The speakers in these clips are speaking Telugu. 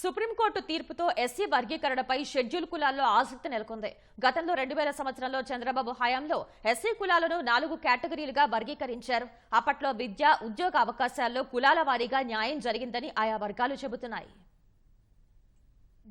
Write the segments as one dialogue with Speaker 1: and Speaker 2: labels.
Speaker 1: సుప్రీంకోర్టు తీర్పుతో ఎస్సీ వర్గీకరణపై షెడ్యూల్ కులాల్లో ఆసక్తి నెలకొంది. గతంలో రెండు వేల సంవత్సరంలో చంద్రబాబు హయాంలో ఎస్సీ కులాలను నాలుగు కేటగిరీలుగా వర్గీకరించారు. అప్పట్లో విద్య ఉద్యోగ అవకాశాల్లో కులాల వారీగా న్యాయం జరిగిందని ఆయా వర్గాలు చెబుతున్నాయి.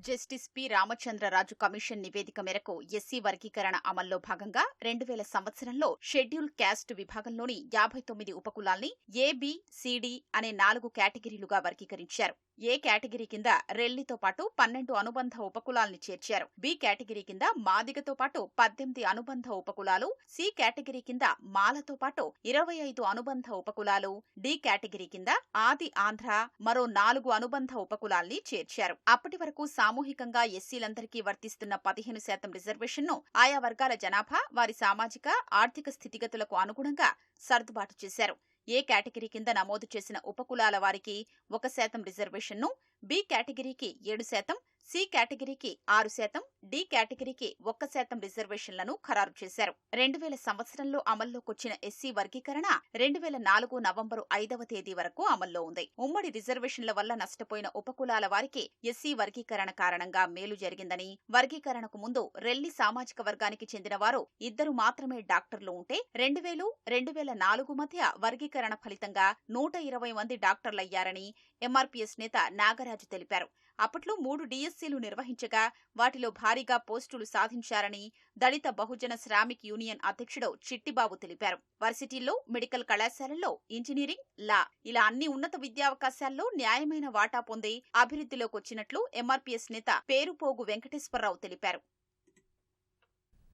Speaker 2: Justice P. రామచంద్రరాజు కమిషన్ నివేదిక మేరకు ఎస్సీ వర్గీకరణ అమల్లో భాగంగా రెండు వేల సంవత్సరంలో షెడ్యూల్ క్యాస్ట్ విభాగంలోని యాభై తొమ్మిది ఉపకులాల్ని ఏబి సిడి అనే నాలుగు కేటగిరీలుగా వర్గీకరించారు. ఏ కేటగిరీ కింద రెల్లితో పాటు పన్నెండు అనుబంధ ఉపకులాల్ని చేర్చారు. బి కేటగిరీ కింద మాదిగతో పాటు పద్దెనిమిది అనుబంధ ఉపకులాలు సి కేటగిరీ కింద మాలతో పాటు ఇరవై ఐదు అనుబంధ ఉపకులాలు డి కేటగిరీ కింద ఆది ఆంధ్ర మరో నాలుగు అనుబంధ ఉపకులాల్ని చేర్చారు. అప్పటి వరకు సామూహికంగా ఎస్సీలందరికీ వర్తిస్తున్న పదిహేను శాతం రిజర్వేషన్ను ఆయా వర్గాల జనాభా వారి సామాజిక ఆర్థిక స్థితిగతులకు అనుగుణంగా సర్దుబాటు చేశారు. ఏ కేటగిరీ కింద నమోదు చేసిన ఉపకులాల వారికి ఒక శాతం రిజర్వేషన్ను బి కేటగిరీకి ఏడు శాతం సి కేటగిరీకి ఆరు శాతం డి కేటగిరీకి ఒక్క శాతం రిజర్వేషన్లను ఖరారు చేశారు. రెండు వేల సంవత్సరంలో అమల్లోకొచ్చిన ఎస్సీ వర్గీకరణ రెండు వేల నాలుగు నవంబరు ఐదవ తేదీ వరకు అమల్లో ఉంది. ఉమ్మడి రిజర్వేషన్ల వల్ల నష్టపోయిన ఉపకులాల వారికి ఎస్సీ వర్గీకరణ కారణంగా మేలు జరిగిందని వర్గీకరణకు ముందు రెల్లి సామాజిక వర్గానికి చెందిన వారు ఇద్దరు మాత్రమే డాక్టర్లు ఉంటే రెండు వేలు రెండు వేల నాలుగు మధ్య వర్గీకరణ ఫలితంగా నూట ఇరవై మంది డాక్టర్లయ్యారని ఎంఆర్పీఎస్ నేత నాగరాజు తెలిపారు. అప్పట్లో మూడు డిఎస్సీలు నిర్వహించగా వాటిలో భారీగా పోస్టులు సాధించారని దళిత బహుజన శ్రామిక్ యూనియన్ అధ్యక్షుడు చిట్టిబాబు తెలిపారు. వర్సిటీల్లో మెడికల్ కళాశాలల్లో ఇంజనీరింగ్ లా ఇలా అన్ని ఉన్నత విద్యావకాశాల్లో న్యాయమైన వాటా పొంది అభివృద్ధిలోకి వచ్చినట్లు ఎంఆర్పీఎస్ నేత పేరుపోగు వెంకటేశ్వరరావు తెలిపారు.